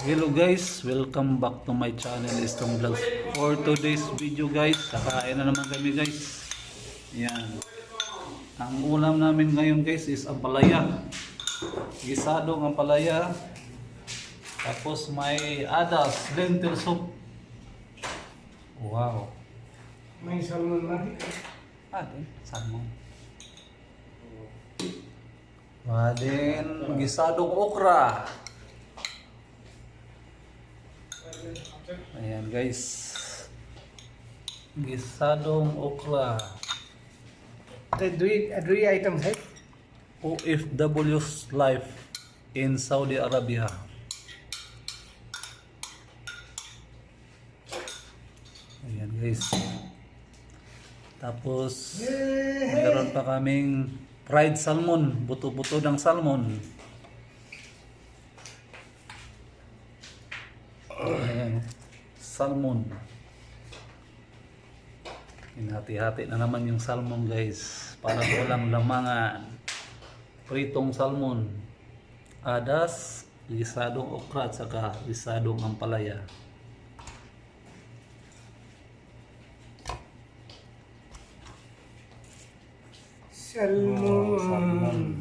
Hello guys, welcome back to my channel Strong Vlogs. For today's video guys, kakain na naman kami guys. Yan. Ang ulam namin ngayon guys is ampalaya. Gisadong ampalaya. Tapos may adas, lentil soup. Wow. May salmon na. Ah, din. Salmon. Ah, din. Gisadong okra. Ayan guys. Gisadong okra. Three, uh, three items, right? OFW's life in Saudi Arabia. Ayan guys. Tapos meron pa kaming fried salmon, buto-buto ng salmon. Ayan, salmon. Hinati-hati na naman yung salmon guys para walang lamangan. Pritong salmon, adas, lisadong okra saka lisadong ampalaya. Salmon.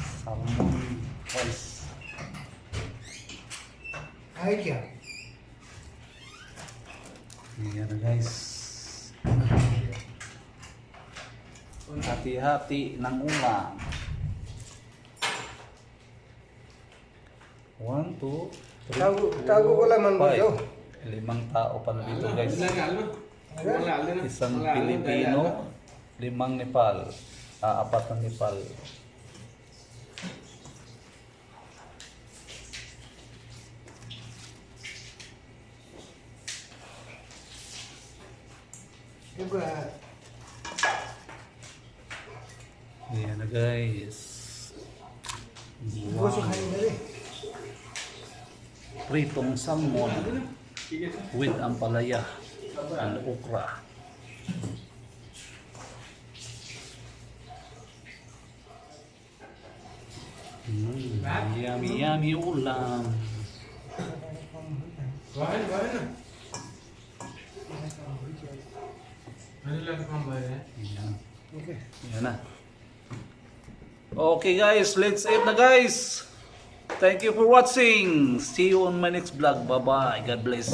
Salmon rice. Ay, kya? Ayan na guys. Hati-hati ng ulam. One, two, three, Tago- four, tago ko lang man five. Limang tao pala dito guys. Isang Pilipino, limang Nepal, ah, apat ng Nepal. Diba? Ayan na guys. Rin. Pritong salmon with ampalaya and okra. Mm, yummy, yummy ulam. Bahan, bahan na. Ano lang kang bahan? Ayan. Okay. Yan na. Okay guys, let's eat na guys. Thank you for watching. See you on my next vlog. Bye bye. God bless.